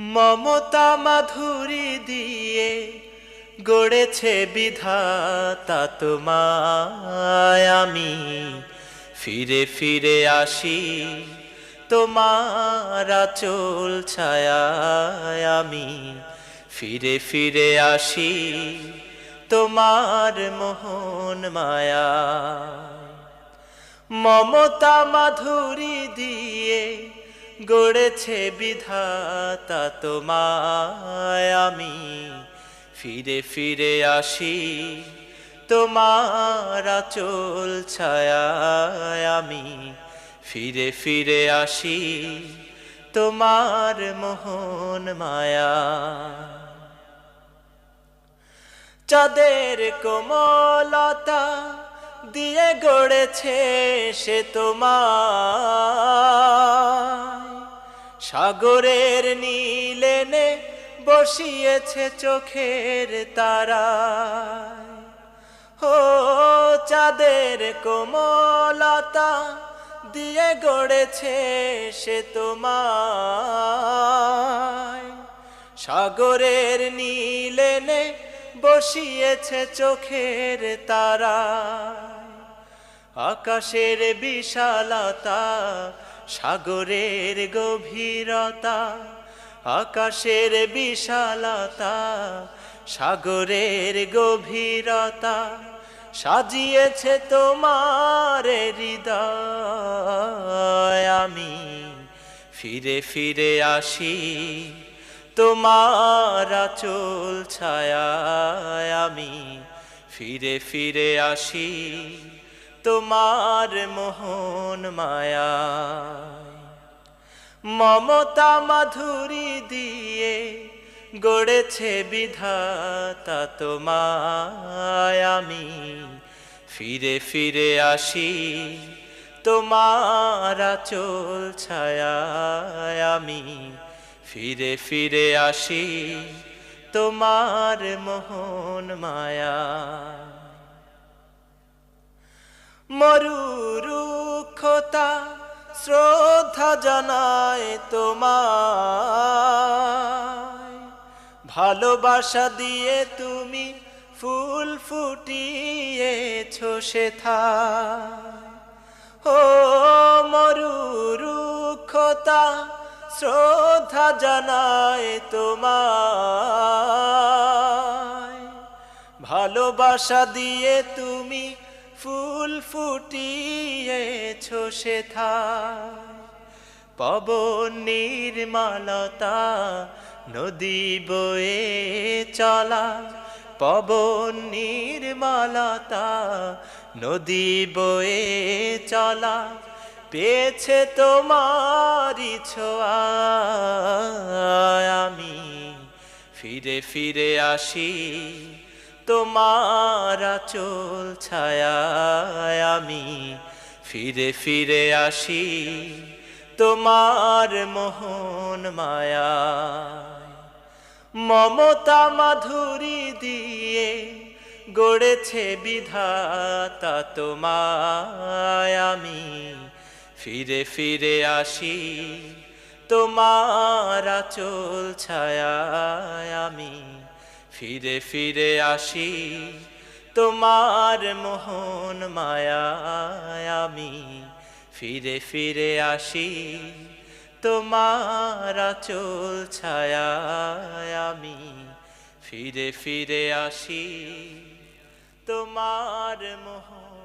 মমতা মাধুরী দিয়ে গড়েছে বিধাতা তোমায় আমি। ফিরে ফিরে আসি তোমার চোল ছায়ায় আমি। ফিরে ফিরে আসি তোমার মোহন মায়া। মমতা মাধুরী দিয়ে গড়েছে বিধাতা তোমায় আমি। ফিরে ফিরে আসি তোমার চোল ছায়ায় আমি। ফিরে ফিরে আসি তোমার মোহন মায়া। চাঁদের কোমলতা দিয়ে গড়েছে সে তোমার। সাগরের নীলেনে বসিয়েছে চোখের তারা। ও চাঁদের কোমলতা দিয়ে গড়েছে সে তোমার সাগরের নীলেনে বসিয়েছে চোখের তারা। আকাশের বিশালতা সাগরের গভীরতা, আকাশের বিশালতা, সাগরের গভীরতা সাজিয়েছে তোমার হৃদয়। আমি ফিরে ফিরে আসি তোমার চোল ছায়ায়। আমি ফিরে ফিরে আসি তোমার মোহন মায়া মমতা মাধুরী দিয়ে গড়েছে বিধাতা তোমায়। আমি ফিরে ফিরে আসি তোমার চোল ছায়ায়। আমি ফিরে ফিরে আসি তোমার মোহন মায়া মরুরুক্ষতা শ্রদ্ধা জানায় তোমায়। ভালোবাসা দিয়ে তুমি ফুল ফুটিয়েছো সে ও মরুরুক্ষতা শ্রদ্ধা জানায় তোমায়। ভালোবাসা দিয়ে তুমি ফুল ফুটিয়েছো সে পবন নির্মলতা নদী বয়ে চলা। পবন নির্মলতা নদী বয়ে চলা। পেয়েছে তোমারি ছোঁয়া আমি। ফিরে ফিরে আসি তোমার চোল ছায়ায় আমি ফিরে ফিরে আসি তোমার মোহন মায়া মমতা মাধুরী দিয়ে গড়েছে বিধাতা তোমায় আমি ফিরে ফিরে আসি তোমার চোল ছায়ায় আমি ফিরে ফিরে আসি। তোমার মোহন মায়া আমি। ফিরে ফিরে আসি। তোমার চোল ছায়ায় আমি। ফিরে ফিরে আসি। তোমার মোহন